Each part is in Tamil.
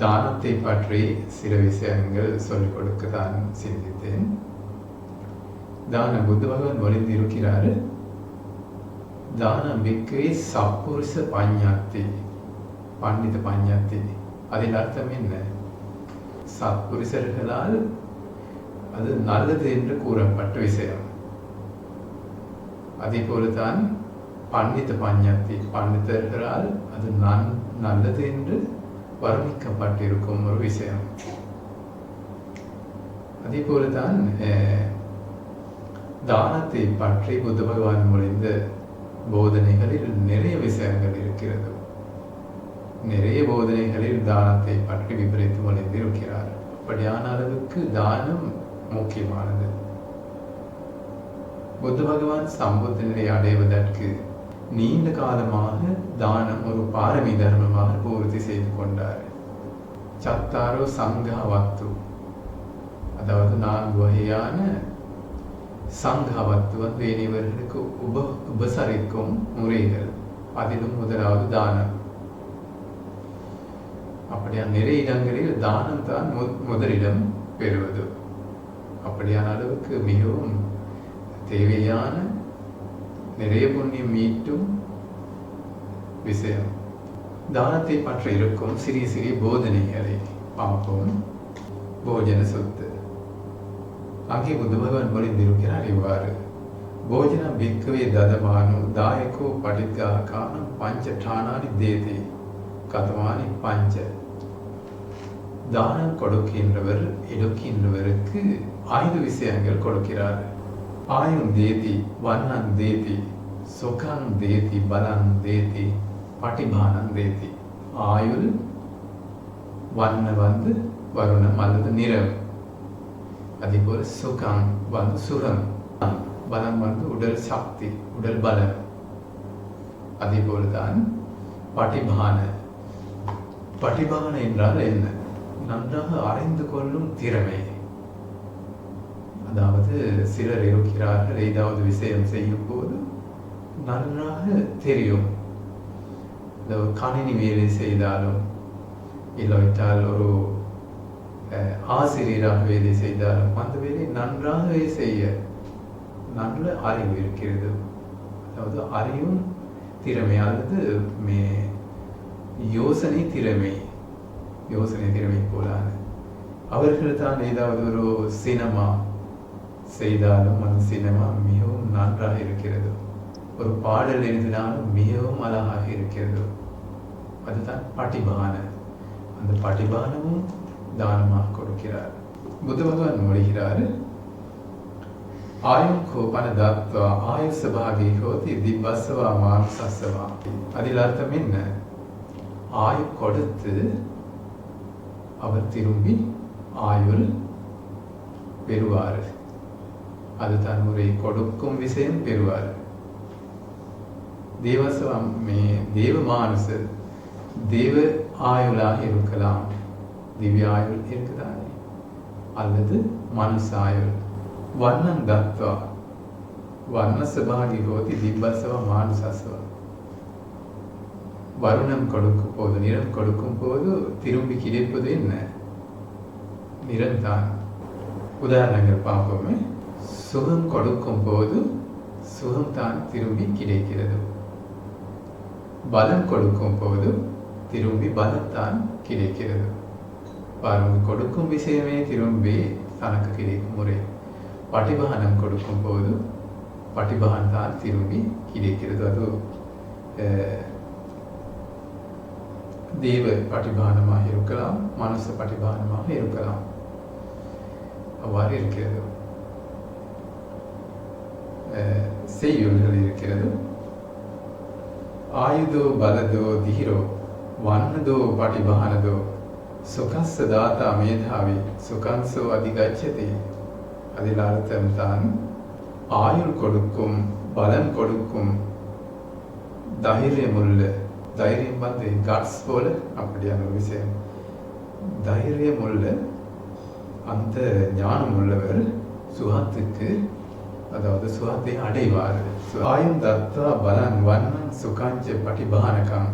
தானத்தை பற்றி சில விஷயங்கள் சொல்லிக் கொடுக்க தான் சிந்தித்தேன். தான புத்த பகவான் மொழிந்திருக்கிறாரு தானம் விக்கே சப்புருஷ பஞ்ஞாத்தி பண்டித பஞ்ஞாத்தி அதில் அர்த்தம் என்ன? சத்புருஷர்களால் அது நல்லது என்று கூறப்பட்ட விஷயம். அதே போலதான் பண்டித பஞ்ஞாத்தி பண்டிதர்களால் அது நன் நல்லது என்று வர்ணிக்கப்பட்டிருக்கும் ஒரு விஷயம். அதே போலதான் அஹ், தானத்தை பற்றி புத்த பகவான் முடிந்த போதனைகளில் நிறைய விஷயங்கள் இருக்கிறது. நிறைய போதனைகளில் தானத்தை பற்றி விபரித்து மொழிந்து இருக்கிறார் அப்படியான அளவுக்கு தானம் முக்கியமானது. புத்த பகவான் சம்புத்த நிலை அடைவதற்கு நீண்ட காலமாக தானம் ஒரு பாரமி தர்மமாக பூர்த்தி செய்து கொண்டார் சத்தாரோ சங்காவத்து அதாவது நான்கு வகையான சங்காவத்து வந்து இனிவர்களுக்கு உப உபசரிக்கும் முறைகள் அதிலும் முதலாவது தானம் அப்படியா நிறைய இடங்களில் தானம் தான் மு- முதலிடம் பெறுவது அப்படியான அளவுக்கு மிகவும் தேவையான நிறைய புண்ணியம் மீட்டும் விஷயம். தானத்தை பற்றி இருக்கும் சிறிய சிறிய போதனைகளை பார்ப்போம். போஜன சொத்து. அங்கே புத்த பகவான் பொழிந்திருக்கிறார் இவ்வாறு. போஜன பிக்கவே ததமானு தாயக்கோ படித்தா காணும் பஞ்ச டானானி தேதி. கதமானி பஞ்ச. தானம் கொடுக்கின்றவர் எடுக்கின்றவருக்கு ஐந்து விஷயங்கள் கொடுக்கிறார். ஆயும் தேதி வண்ணம் தேதி சுகம் தேதி பலம் தேதி பட்டிபானம் தேதி ஆயுள் வண்ண வந்து வருணம் அல்லது நிறம் அதே போல் சுகம் வந்து சுரம் பலம் வந்து உடல் சக்தி உடல் பலம் அதே போலதான் பட்டிபான பட்டிபான என்றால் என்ன? நன்றாக அறிந்து கொள்ளும் திறமை. அதாவது சிலர் இருக்கிறார்கள் ஏதாவது விஷயம் செய்யும் போது நன்றாக தெரியும். இந்த கணினி வேலை செய்தாலும் இல்லாவிட்டால் ஒரு ஆசிரியராக வேலை செய்தாலும் அந்த வேலை நன்றாகவே செய்ய நல்ல அறிவு இருக்கிறது. அதாவது அறிவும் திறமை அல்லது மே யோசனை திறமை யோசனை திறமை போலான. அவர்கள் தான் ஏதாவது ஒரு சினிமா செய்தாலும் அந்த சினிமா மிகவும் நன்றாக இருக்கிறது. ஒரு பாடல் எழுதினாலும் மிகவும் அழகாக இருக்கிறது. அதுதான் பட்டிபான. அந்த பட்டிபானமும் தானமாக கொடுக்கிறார். புத்த பகவான் மொழிகிறார் ஆயும் கோபன தத்வா ஆயுச பாகி ஹோதி பசவா மானுசஸ்வா அதில் அர்த்தம் என்ன? ஆயு கொடுத்து அவர் திரும்பி ஆயுள் பெறுவார். அது தன்னுரை கொடுக்கும் விஷயம் பெறுவார். தேவசவம் தேவ மானச தேவ ஆயுளாக இருக்கலாம். திவ்ய ஆயுள் இருக்குதானே? அல்லது மனுஷ ஆயுள் வர்ணம் தத்வா. வர்ணசபாகி ஹோதி திவ்வசவ மானசஸ்வ வருணம் கொடுக்கும் போது நிறம் கொடுக்கும் போது திரும்பி கிடைப்பது என்ன? நிறம்தான். உதாரணங்கள் பார்ப்போமே. சுகம் கொடுக்கும் போது சுகம்தான் திரும்பி கிடைக்கிறது. பலம் கொடுக்கும் போது திரும்பி பலத்தான் கிடைக்கிறது. பாருங்க கொடுக்கும் விஷயமே திரும்பி தனக்கு கிடைக்கும் முறை. பட்டிபானம் கொடுக்கும் போது பட்டிபான் தான் திரும்பி கிடைக்கிறது. அது அஹ், தேவ பட்டிபானமாக இருக்கலாம் மனசு பட்டிபானமாக இருக்கலாம். அவ்வாறு இருக்கிறது. செய்யுள்கள் இருக்கிறது ஆயுதோ பலதோ தீரோ வனதோ பட்டிபகனதோ சுகஸ்ஸ தாத்தா மேதாவி சுகன்சோ அதிகச்சதி. அதில் அர்த்தம்தான் ஆயுள் கொடுக்கும் பலன் கொடுக்கும் தைரியம் தைரியம் வந்து காட்ஸ் போல அப்படியான ஒரு விஷயம். தைரியம் அந்த ஞானம் உள்ளவர் சுகத்துக்கு அதாவது சுகத்தை அடைவார். ஆயும் தத்தா பலன் வண்ணன் சுகாஞ்ச பட்டிபானகம்.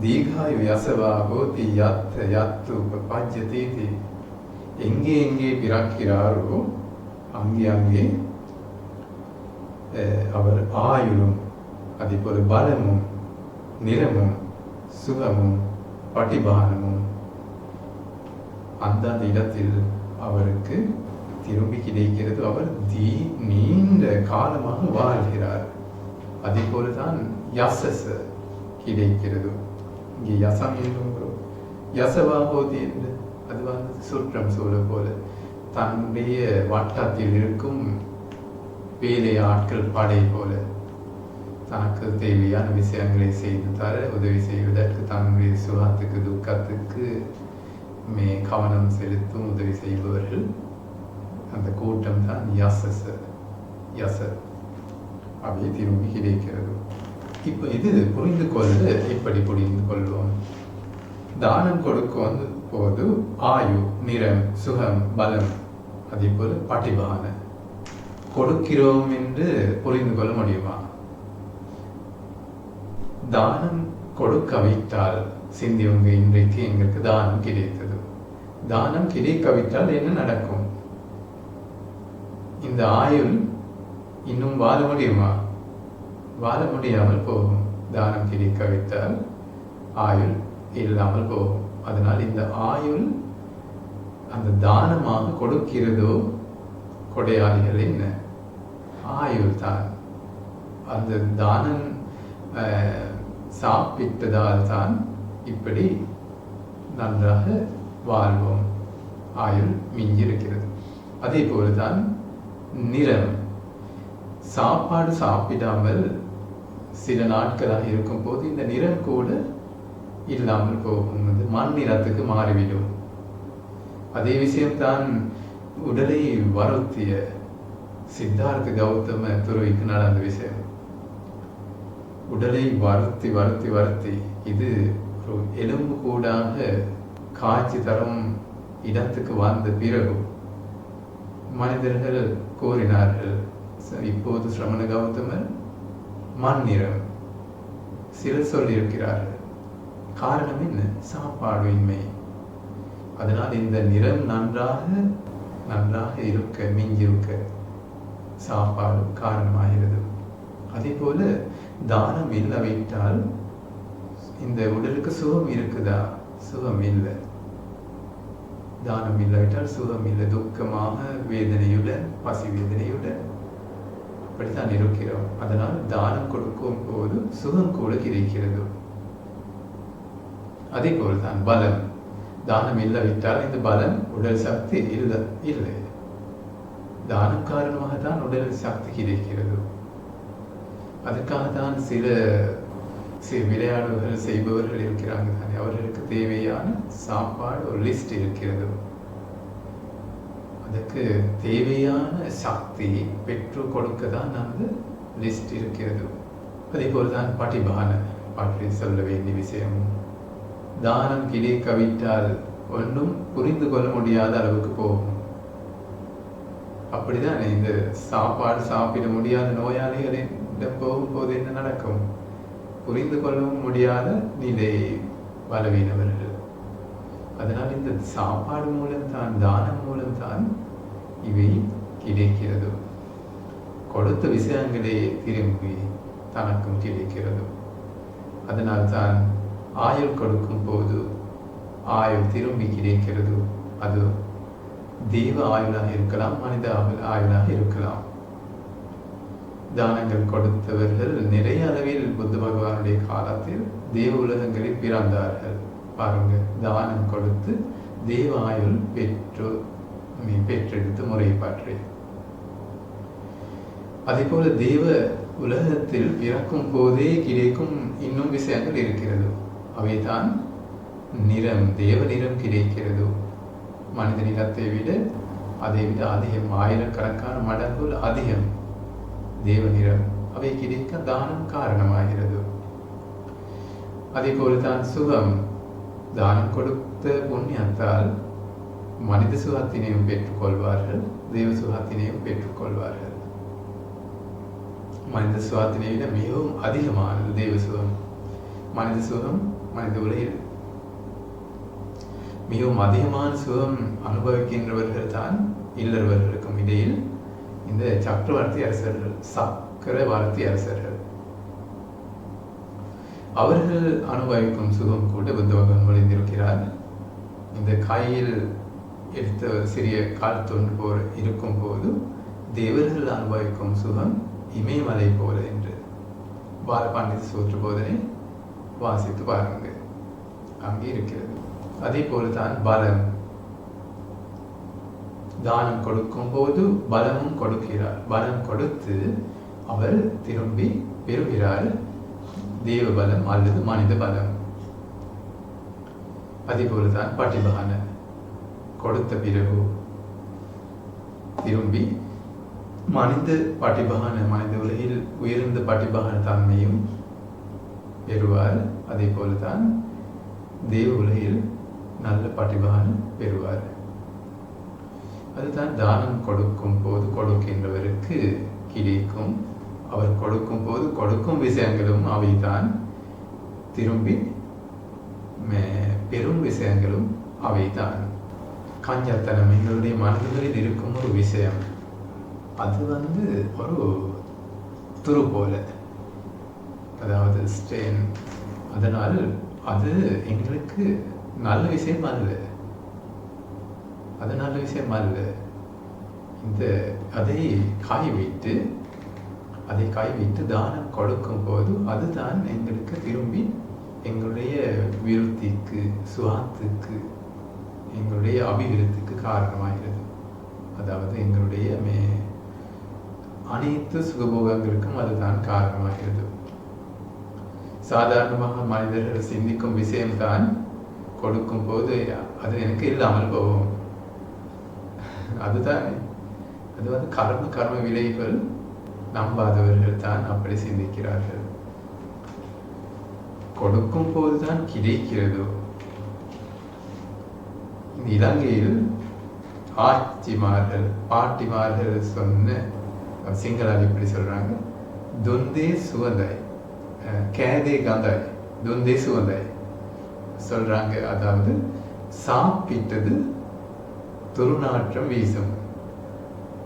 தீகாயு யசவா ஹோதி யத் யத்து உபபாஜ்யதே தே எங்கே எங்கே பிறக்கிறாரோ அங்கே அங்கே அஹ், அவர் ஆயுளும் அதேபோல பலமும் நிறமும் சுகமும் பட்டிபானமும். அந்தந்த இடத்தில் அவருக்கு திரும்பி கிடைக்கிறது அவர் தீ நீண்ட காலமாக வாழ்கிறார். அதே போலதான் யசஸ் கிடைக்கிறது. இங்கே யசம் என்று வரும். என்று அது வந்து சுற்றம் சூழ போல. தன்னுடைய வட்டத்தில் இருக்கும் வேலை ஆட்கள் படை போல. தனக்கு தேவையான விஷயங்களை செய்து தர உதவி செய்வதற்கு தன்னுடைய சுகத்துக்கு துக்கத்துக்கு மே கவனம் செலுத்தும் உதவி செய்பவர்கள் அந்த கூட்டம் தான் யசஸ் யச அப்படியே திரும்பி கிடைக்கிறது. இப்போ இது புரிந்து கொள்ள எப்படி புரிந்து கொள்வோம். தானம் கொடுக்கும் போது ஆயு நிறம் சுகம் பலம் அதே போல பட்டிபான. கொடுக்கிறோம் என்று புரிந்து கொள்ள முடியுமா? தானம் கொடுக்கவிட்டால் சிந்தியவங்க இன்றைக்கு எங்களுக்கு தானம் கிடைத்தது. தானம் கிடைக்கவிட்டால் என்ன நடக்கும்? இந்த ஆயுள் இன்னும் வாழ முடியுமா வாழ முடியாமல் போகும். தானம் கிடைக்கவிட்டால் ஆயுள் இல்லாமல் போகும். அதனால் இந்த ஆயுள் அந்த தானமாக கொடுக்கிறதோ கொடையாளிகள் என்ன? ஆயுள் தான். அந்த தானம் சாப்பிட்டதால் தான் இப்படி நன்றாக வாழ்வோம். ஆயுள் மிஞ்சிருக்கிறது அதே போலதான் நிறம். சாப்பாடு சாப்பிடாமல் சில நாட்களாக இருக்கும் போது இந்த நிறம் கூட இல்லாமல் போகும். அது மண் நிறத்துக்கு மாறிவிடும். அதே விஷயம்தான் உடலை வருத்திய சித்தார்த்த கௌதம துறவிக்கு நடந்த விஷயம். உடலை வருத்தி வருத்தி வருத்தி இது ஒரு எலும்பு கூடாக காட்சி தரும் இடத்துக்கு வந்த பிறகும் மனிதர்கள் கோரினார்கள் இப்போது சிரமண கௌதமர் மண் நிறம் சிலர் சொல்லியிருக்கிறார்கள் காரணம் என்ன? சாப்பாடு இன்மை அதனால் இந்த நிறம் நன்றாக நன்றாக இருக்க மிஞ்சிருக்க சாப்பாடு காரணமாகிறது. அதே போல தானம் இல்லாவிட்டால் இந்த உடலுக்கு சுகம் இருக்குதா? சுகம் இல்லை. தானம் இல்லாவிட்டால் சுகம் இல்லை துக்கமாக வேதனையுடன் பசி வேதனையுடன் அப்படித்தான் இருக்கிறோம். அதனால் தானம் கொடுக்கும் போது சுகம் கூட கிடைக்கிறது. அதே போல்தான் பலம். தானம் இல்லாவிட்டால் இந்த பலம் உடல் சக்தி இல்லை இல்லை. தானம் காரணமாக தான் உடல் சக்தி கிடைக்கிறது. அதுக்காக தான் சில விளையாடுவர்கள் செய்பவர்கள் இருக்கிறாங்க தானே. அவர்களுக்கு தேவையான சாப்பாடு ஒரு லிஸ்ட் இருக்கிறது. அதுக்கு தேவையான சக்தி பெற்று கொடுக்க தான் அந்த லிஸ்ட் இருக்கிறது. அதே போல தான் பட்டிபான பாட்டி சொல்ல வேண்டிய விஷயம். தானம் கிடைக்கவிட்டால் ஒன்றும் புரிந்து கொள்ள முடியாத அளவுக்கு போகும். அப்படிதான் இந்த சாப்பாடு சாப்பிட முடியாத நோயாளிகளிடம் போகும்போது என்ன நடக்கும்? புரிந்து கொள்ளவும் முடியாத நிலை பலவீனவர்கள். அதனால் இந்த சாப்பாடு மூலம் தான் தானம் மூலம் தான் இவை கிடைக்கிறது. கொடுத்த விஷயங்களே திரும்பி தனக்கும் கிடைக்கிறது. அதனால் தான் ஆயுள் கொடுக்கும் போது ஆயுள் திரும்பி கிடைக்கிறது. அது தெய்வ ஆயுளாக இருக்கலாம் மனித ஆயுளாக இருக்கலாம். தானங்கள் கொடுத்தவர்கள் நிறைய அளவில் புத்த பகவானுடைய காலத்தில் தேவ உலகங்களில் பிறந்தார்கள். பாருங்க தானம் கொடுத்து தேவ ஆயுள் பெற்று பெற்றெடுத்து முறை பற்றி அதே போல தேவ உலகத்தில் பிறக்கும் போதே கிடைக்கும் இன்னும் விஷயங்கள் இருக்கிறது. அவைதான் நிறம் தேவ நிறம் கிடைக்கிறது. மனித நிறத்தை விட அதை விட அதிகம் ஆயிரக்கணக்கான மடங்குகள் அதிகம். தேவ நிறம் அவை கிடைக்க தானம் காரணமாகிறது. அதே போலதான் சுகம் தானம் கொடுத்த புண்ணியத்தால் மனித சுகத்தினையும் பெற்றுக்கொள்வார்கள் தேவ சுகத்தினையும் பெற்றுக்கொள்வார்கள். மனித சுகத்தினை விட மிகவும் அதிகமானது தேவ சுகம். மனித சுகம் மனித உலகில் மிகவும் அதிகமான சுகம் அனுபவிக்கின்றவர்கள் தான் இல்லறவர்களுக்கும் இடையில் இந்த சக்கரவர்த்தி அரசர்கள் சக்கரவர்த்தி அரசர்கள். அவர்கள் அனுபவிக்கும் சுகம் கூட புத்த பகவான் மொழிந்திருக்கிறார் இந்த காயில் எடுத்த சிறிய கால் தொன்று போர் இருக்கும் போது தேவர்கள் அனுபவிக்கும் சுகம் இமயமலை போல என்று பாலபாண்டிய சூற்று போதனை வாசித்து பாருங்கள். அங்கே இருக்கிறது. அதே போல தான் பலம் தானம் கொடுக்கும் போது பலமும் கொடுக்கிறார். பலம் கொடுத்து அவர் திரும்பி பெறுகிறார். தேவ பலம் அல்லது மனித பலம். அதே போலதான் பட்டிபான கொடுத்த பிறகு திரும்பி மனித பட்டிபகான மனித உலகில் உயர்ந்த பட்டிபகான தன்மையும் பெறுவார். அதே போலதான் தேவ உலகில் நல்ல பட்டிபகான பெறுவார். அதுதான் தானம் கொடுக்கும் போது கொடுக்கின்றவருக்கு கிடைக்கும். அவர் கொடுக்கும் போது கொடுக்கும் விஷயங்களும் அவைதான். திரும்பி மே- பெரும் விஷயங்களும் அவைதான். கஞ்சத்தனம் எங்களுடைய மனதுகளில் இருக்கும் ஒரு விஷயம். அது வந்து ஒரு துரு போல. அதாவது ஸ்டெயின். அதனால் அது எங்களுக்கு நல்ல விஷயம் அல்ல. அது நல்ல விஷயம் அல்ல இந்த அதை காய வைத்து அதை காய வைத்து தானம் கொடுக்கும் போது அதுதான் எங்களுக்கு திரும்பி எங்களுடைய விருத்திக்கு சுவாத்துக்கு எங்களுடைய அபிவிருத்திக்கு காரணமாகிறது. அதாவது எங்களுடைய மே அனைத்து சுகபோகங்களுக்கும் அதுதான் காரணமாகிறது. சாதாரணமாக மனிதர்கள் சிந்திக்கும் விஷயம்தான் கொடுக்கும் போது அது எனக்கு இல்லாமல் போகும். அதுதான் அது வந்து கர்ம கர்ம விளைவுகள் நம்பாதவர்கள் தான் அப்படி சிந்திக்கிறார்கள். கொடுக்கும் போதுதான் கிடைக்கிறதோ? இலங்கையில் ஆட்சிமார்கள் பாட்டிமார்கள் சொன்ன சிங்களால் இப்படி சொல்றாங்க. தொந்தே சுவந்தாய் அஹ், கேதே கந்தாய் தொந்தே சுவந்தாய் சொல்றாங்க. அதாவது சாப்பிட்டது துருநாற்றம் வீசும்.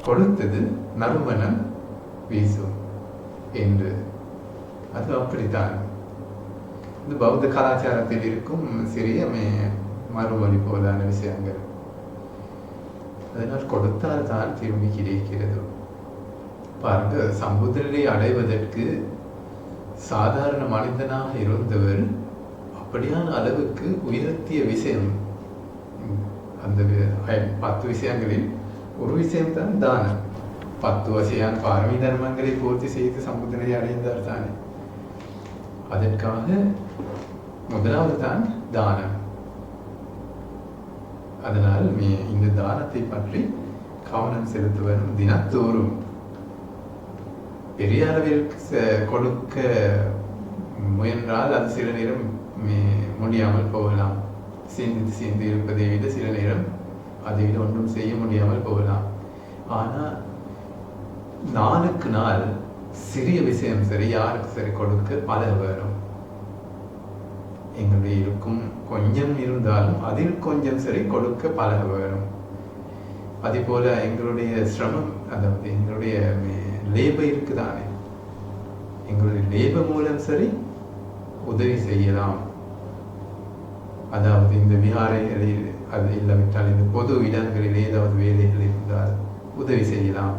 கொடுத்தது நறுமணம் வீசும் என்று. அது அப்படித்தான். இந்த பௌத்த கலாச்சாரத்தில் இருக்கும் சிறிய மறுமொழி போலான விஷயங்கள். அதனால் கொடுத்தால் தான் திரும்பி கிடைக்கிறது. பாருங்க சமுதிரனை அடைவதற்கு சாதாரண மனிதனாக இருந்தவர் அப்படியான அளவுக்கு உயர்த்திய விஷயம். அந்த பத்து விஷயங்களில் ஒரு விஷயம்தான் தானம் பத்து வசையான பார்வை தர்மங்களை பூர்த்தி செய்து சமுதிரை அடைந்தார் தானே அதற்காக முதலாவது தான் தானம் அதனால் மே- இந்த தானத்தை பற்றி கவனம் செலுத்துவதும் தினத்தோறும் பெரிய அளவில் கொடுக்க முயன்றால் அது சில நேரம் மே- முடியாமல் போகலாம் சிந்தித்து சிந்தி இருப்பதை விட சில நேரம் அதை விட ஒன்றும் செய்ய முடியாமல் போகலாம். ஆனால் நாளுக்கு நாள் சிறிய விஷயம் சரி யாருக்கு சரி கொடுக்க பழக வரும். எங்களுடைய இருக்கும் கொஞ்சம் இருந்தாலும் அதில் கொஞ்சம் சரி கொடுக்க பழக வரும். அதே போல எங்களுடைய சிரமம் அதாவது எங்களுடைய லேபம் இருக்குதானே? எங்களுடைய லேபம் மூலம் சரி உதவி செய்யலாம். அதாவது இந்த விகாரைகளில் அது இல்லாவிட்டால் இந்த பொது இடங்களில் ஏதாவது வேலைகள் இருந்தால் உதவி செய்யலாம்.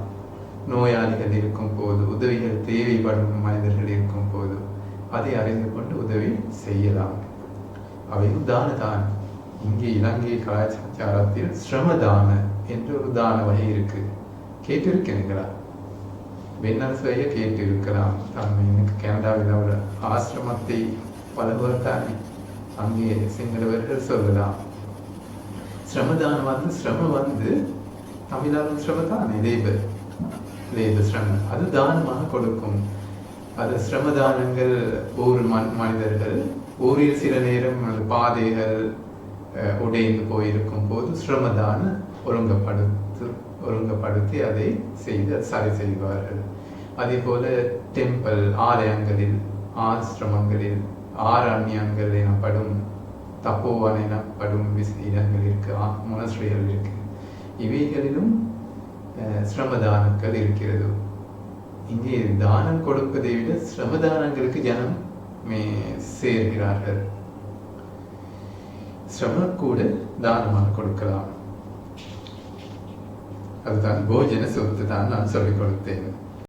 நோயாளிகள் இருக்கும் போது உதவிகள் தேவைப்படும் மனிதர்கள் இருக்கும் போது அதை அறிந்து கொண்டு உதவி செய்யலாம். அவை தான தான் இங்கே இலங்கை கலாச்சாரத்தில் சிரமதான என்ற ஒரு தான வகை இருக்கு. கேட்டிருக்கிறீங்களா வெண்ணரசைய கேட்டிருக்கலாம். தான் எனக்கு கனடாவில் ஒரு ஆசிரமத்தை பலவர் தானே? அங்கே சிங்களவர்கள் சொல்லலாம். சிரமதானம் வந்து சிரமம் வந்து தமிழாலும் சிரமதானே லேபர் லேபர் சிரமம். அது தானமாக கொடுக்கும். அது சிரமதானங்கள் ஒரு மனிதர்கள் ஊரில் சில நேரம் அந்த பாதைகள் அஹ், உடைந்து போயிருக்கும் போது சிரமதான ஒழுங்கப்படுத்து ஒழுங்கப்படுத்தி அதை செய்து சரி செய்வார்கள். அதே போல டெம்பிள் ஆலயங்களில் ஆசிரமங்களில் ஆரண்யங்கள் எனப்படும் தப்போவன் எனப்படும் இடங்கள் இருக்கு முனஸ்ரீகள் இருக்கு இவைகளிலும் அஹ், சிரமதானங்கள் இருக்கிறது. இங்கே தானம் கொடுப்பதை விட சிரமதானங்களுக்கு ஜனம் மே சேர்கிறார்கள். சிரமம் கூட தானமாக கொடுக்கலாம். அதுதான் போஜன சொத்து தான் நான் சொல்லிக் கொடுத்தேன்.